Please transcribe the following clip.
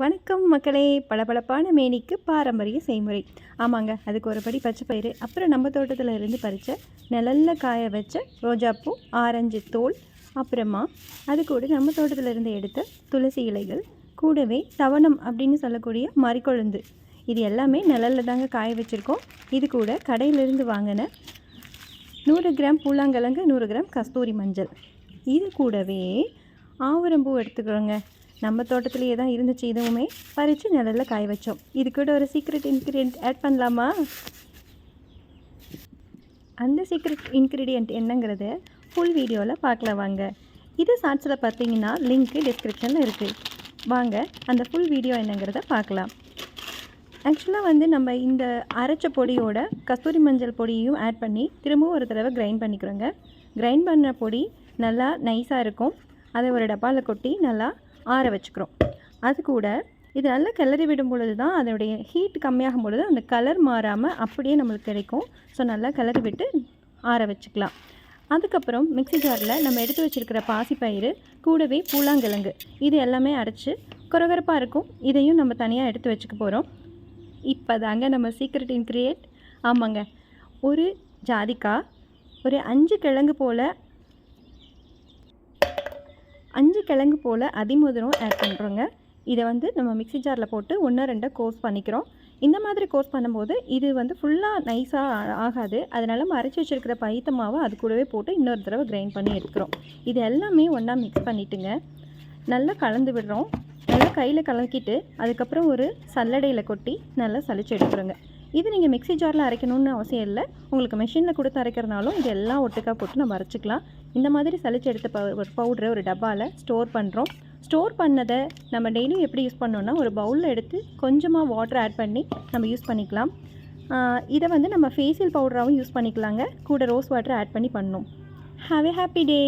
வணக்கம் மக்களே. பளபளப்பான மேனிக்கு பாரம்பரிய செய்முறை. ஆமாங்க அதுக்கு ஒரு படி பச்சை பயிறு அப்புறம் நம்ம தோட்டத்தில் இருந்து பறித்த நிழல்ல காய வச்ச ரோஜாப்பூ ஆரஞ்சு தோல் அப்புறமா அது கூட நம்ம தோட்டத்தில் இருந்து எடுத்த துளசி இலைகள் கூடவே தவணம் அப்படின்னு சொல்லக்கூடிய மறிக்கொழுந்து. இது எல்லாமே நிழலில் தாங்க காய வச்சுருக்கோம். இது கூட கடையிலிருந்து வாங்கின நூறு கிராம் பூலாங்கிழங்கு நூறு கிராம் கஸ்தூரி மஞ்சள். இது கூடவே ஆவரம்பூ எடுத்துக்கிறோங்க. நம்ம தோட்டத்திலேயே தான் இருந்துச்சு இதுவுமே. பறித்து நிழலில் காய வச்சோம். இது கூட ஒரு சீக்ரெட் இன்க்ரீடியன்ட் ஆட் பண்ணலாமா? அந்த சீக்ரெட் இன்க்ரீடியன்ட் என்னங்கிறத ஃபுல் வீடியோவில் பார்க்கலாம் வாங்க. இது ஷார்ட்ஸில் பார்த்தீங்கன்னா லிங்க்கு டிஸ்கிரிப்ஷனில் இருக்குது வாங்க அந்த ஃபுல் வீடியோ என்னங்கிறத பார்க்கலாம். ஆக்சுவலாக வந்து நம்ம இந்த அரைச்ச பொடியோட கஸ்தூரி மஞ்சள் பொடியையும் ஆட் பண்ணி திரும்பவும் ஒரு தடவை கிரைண்ட் பண்ணிக்கிறோங்க. கிரைண்ட் பண்ண பொடி நல்லா நைஸாக இருக்கும். அதை ஒரு டப்பாவில் கொட்டி நல்லா ஆற வச்சுக்கிறோம். அது கூட இது நல்லா கிளறி விடும் பொழுது தான் அதனுடைய ஹீட் கம்மியாகும் பொழுது அந்த கலர் மாறாமல் அப்படியே நம்மளுக்கு கிடைக்கும். ஸோ நல்லா கிளறி விட்டு ஆற வச்சுக்கலாம். அதுக்கப்புறம் மிக்ஸி ஜாரில் நம்ம எடுத்து வச்சுருக்கிற பாசிப்பயிறு கூடவே பூலாங்கிழங்கு இது எல்லாமே அரைச்சி குறகுறப்பாக இருக்கும். இதையும் நம்ம தனியாக எடுத்து வச்சுக்க போகிறோம் இப்போ தாங்க நம்ம சீக்ரெட் இன்க்ரியேட் ஆமாங்க. ஒரு ஜாதிக்காய் ஒரு அஞ்சு கிழங்கு போல் அஞ்சு கிழங்கு போல் அதிமுதிரம் ஆட் பண்ணுறோங்க இதை வந்து நம்ம மிக்சி ஜாரில் போட்டு ஒன்று ரெண்டை கோர்ஸ் பண்ணிக்கிறோம். இந்த மாதிரி கோர்ஸ் பண்ணும்போது இது வந்து ஃபுல்லாக நைஸாக ஆகாது. அதனால் மறைச்சி வச்சுருக்கிற பைத்த மாவை அது கூடவே போட்டு இன்னொரு தடவை கிரைண்ட் பண்ணி எடுக்கிறோம். இது எல்லாமே ஒன்றா மிக்ஸ் பண்ணிவிட்டுங்க நல்லா கலந்து விடுறோம். நல்லா கையில் கலக்கிட்டு அதுக்கப்புறம் ஒரு சல்லடையில் கொட்டி நல்லா சளிச்சு எடுத்துருங்க இது நீங்கள் மிக்ஸி ஜாரில் அரைக்கணும்னு அவசியம் இல்லை. உங்களுக்கு மெஷினில் கொடுத்து அரைக்கிறனாலும் இது எல்லாம் ஒட்டுக்கா போட்டு நம்ம அரைச்சிக்கலாம். இந்த மாதிரி சளிச்சு எடுத்த பவு ஒரு பவுடரை ஒரு டப்பாவில் ஸ்டோர் பண்ணுறோம் ஸ்டோர் பண்ணதை நம்ம டெய்லியும் எப்படி யூஸ் பண்ணோன்னா ஒரு பவுலில் எடுத்து கொஞ்சமாக வாட்டர் ஆட் பண்ணி நம்ம யூஸ் பண்ணிக்கலாம். இதை வந்து நம்ம ஃபேஷியல் பவுடராகவும் யூஸ் பண்ணிக்கலாங்க. கூட ரோஸ் வாட்டர் ஆட் பண்ணி பண்ணோம். Have a happy day